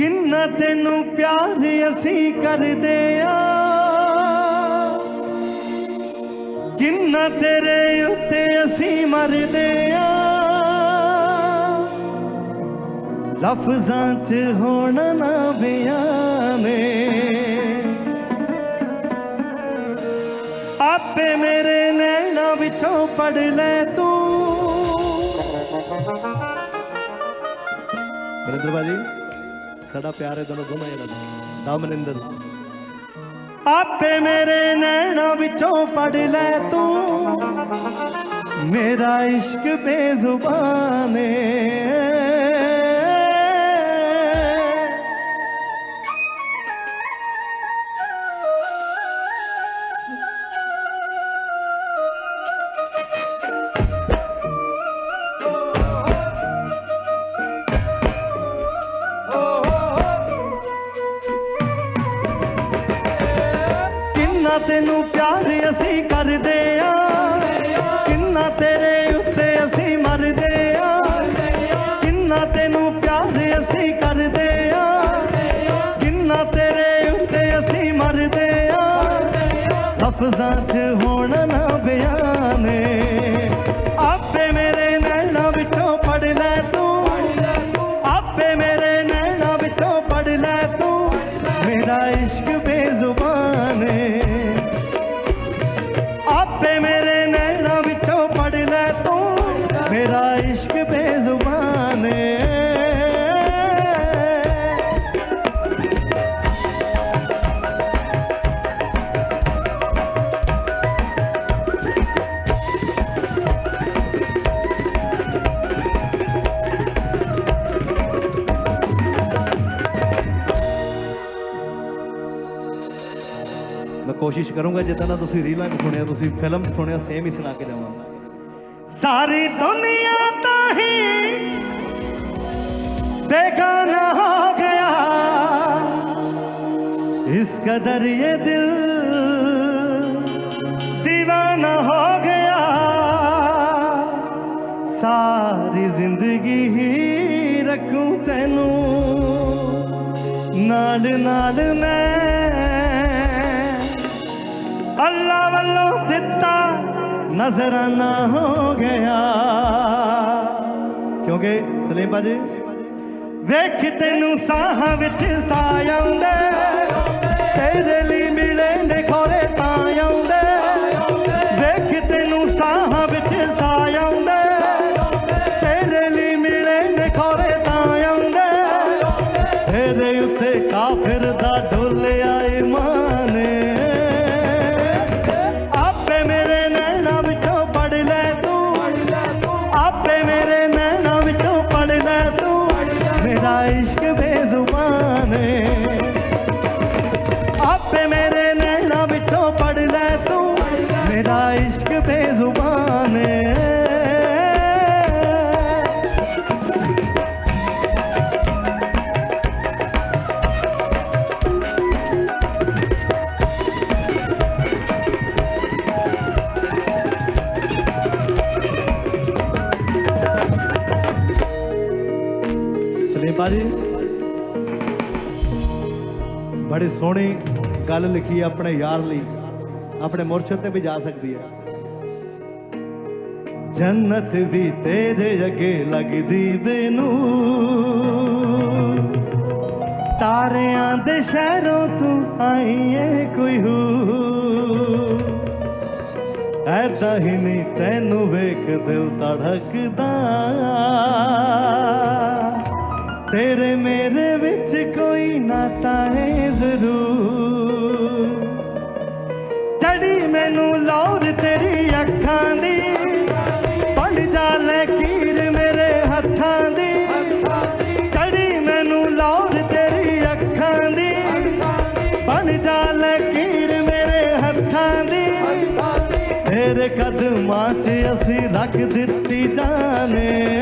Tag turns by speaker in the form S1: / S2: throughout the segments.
S1: ਕਿੰਨਾ ਤੈਨੂੰ ਪਿਆਰ ਅਸੀਂ ਕਰਦੇ ਆ। ਕਿੰਨਾ ਤੇਰੇ ਉੱਤੇ ਅਸੀਂ ਮਰਦੇ ਆ। ਲਫ਼ਜ਼ਾਂ 'ਚ ਹੋਣ ਨਾ ਬਿਆਨੇ। ਆਪੇ ਮੇਰੇ ਨੈਣਾ ਵਿੱਚੋਂ ਪੜ ਲੈ ਤੂੰ। ਬਰਿੰਦਰ ਬਾਜੀ ਸਾਡਾ ਪਿਆਰੇ ਦੋਨੋਂ ਦੋਨਾਂ ਜਿਹੜਾ ਦਾ ਆਪੇ ਮੇਰੇ ਨੈਣਾ ਵਿੱਚੋਂ ਪੜ ਲੈ ਤੂੰ। ਮੇਰਾ ਇਸ਼ਕ ਬੇਜ਼ੁਬਾਨੇ ਕਿੰਨਾ ਤੈਨੂੰ ਪਿਆਰ ਅਸੀਂ ਕਰਦੇ ਆ? ਕਿੰਨਾ ਤੇਰੇ ਉੱਤੇ ਅਸੀਂ ਮਰਦੇ ਆ? ਕਿੰਨਾ ਤੈਨੂੰ ਪਿਆਰ ਅਸੀਂ ਕਰਦੇ ਆ? ਕਿੰਨਾ ਤੇਰੇ ਉੱਤੇ ਅਸੀਂ ਮਰਦੇ ਆ? ਲਫ਼ਜ਼ਾਂ 'ਚ ਹੋਣ ਆਪੇ ਕੋਸ਼ਿਸ਼ ਕਰੂੰਗਾ, ਜਿੱਦਾਂ ਦਾ ਤੁਸੀਂ ਰੀਲਾਂ 'ਚ ਸੁਣਿਆ, ਤੁਸੀਂ ਫਿਲਮ ਸੁਣਿਆ ਸੇਮ ਹੀ ਸੁਣਾ ਕੇ ਜਾਵਾਂਗਾ। ਸਾਰੀ ਦੁਨੀਆ ਤਾਂ ਹੀ ਬੇਗਾਨਾ ਹੋ ਗਿਆ। ਇਸ ਕਦਰ ਇਹ ਦਿਲ دیਵਾਨਾ ਹੋ ਗਿਆ। ਸਾਰੀ ਜ਼ਿੰਦਗੀ ਹੀ ਰੱਖੂ ਤੈਨੂੰ। ਨਾਲ ਨਾਲ ਮੈਂ ਅੱਲਾ ਵੱਲੋਂ ਦਿੱਤਾ ਨਜ਼ਰਾਨਾ ਹੋ ਗਿਆ। ਕਿਉਂਕਿ ਸਲੀਮ ਬਾਜੀ ਵੇਖ ਤੈਨੂੰ ਸਾਹ ਵਿੱਚ ਸਾਹ ਆਉਂਦੇ, ਤੇਰੇ ਲਈ ਮਿਲੇ ਨੇ ਖੋਰੇ ਤਾਂ ਆਉਂਦੇ। ਵੇਖ ਤੈਨੂੰ ਸਾਹ ਵਿੱਚ ਸਾਹ ਆਉਂਦੇ, ਤੇਰੇ ਲਈ ਮਿਲੇ ਨੇ ਖੋਰੇ ਤਾਂ ਆਉਂਦੇ। ਤੇਰੇ ਉੱਤੇ ਕਾਫਿਰ ਦਾ ਢੋਲਿਆ ਈਮਾਨ ਇਸ਼ਕ ਬੇਜ਼ੁਬਾਨ ਏ ਸਲੀਮ ਬਾਜੀ ਬੜੀ ਸੋਹਣੀ ਗੱਲ ਲਿਖੀ ਆਪਣੇ ਯਾਰ ਲਈ। ਆਪਣੇ ਮੁਰਸ਼ਦ ਤੇ ਵੀ ਜਾ ਸਕਦੀ ਹੈ ਜੰਨਤ ਵੀ ਤੇਰੇ ਅੱਗੇ ਲੱਗਦੀ ਬੇਨੂੰ। ਤਾਰਿਆਂ ਦੇ ਸ਼ਹਿਰੋਂ ਤੂੰ ਆਈ ਏ ਕੋਈ ਹੂ। ਐਦਾਂ ਹੀ ਨਹੀਂ ਤੈਨੂੰ ਵੇਖ ਦਿਲ ਧੜਕਦਾ। ਤੇਰੇ ਮੇਰੇ ਵਿੱਚ ਕੋਈ ਨਾਤਾ ਹੈ ਜ਼ਰੂਰ। ਚੜੀ ਮੈਨੂੰ ਲੌਰ ਤੇਰੇ ਕਦਮਾਂ 'ਚ ਅਸੀਂ ਰੱਖ ਦਿੱਤੀ ਜਾਨੇ।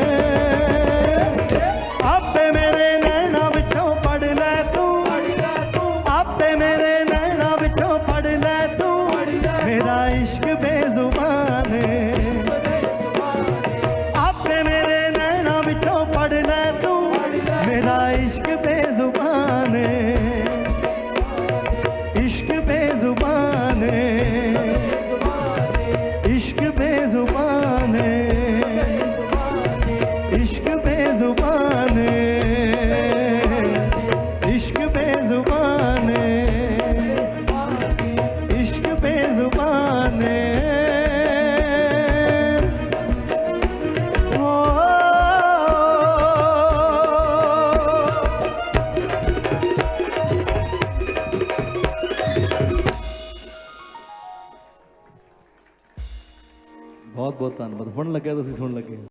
S1: ਬਹੁਤ ਧੰਨਵਾਦ। ਹੁਣ ਲੱਗਿਆ ਤੁਸੀਂ ਸੁਣ ਲੱਗੇ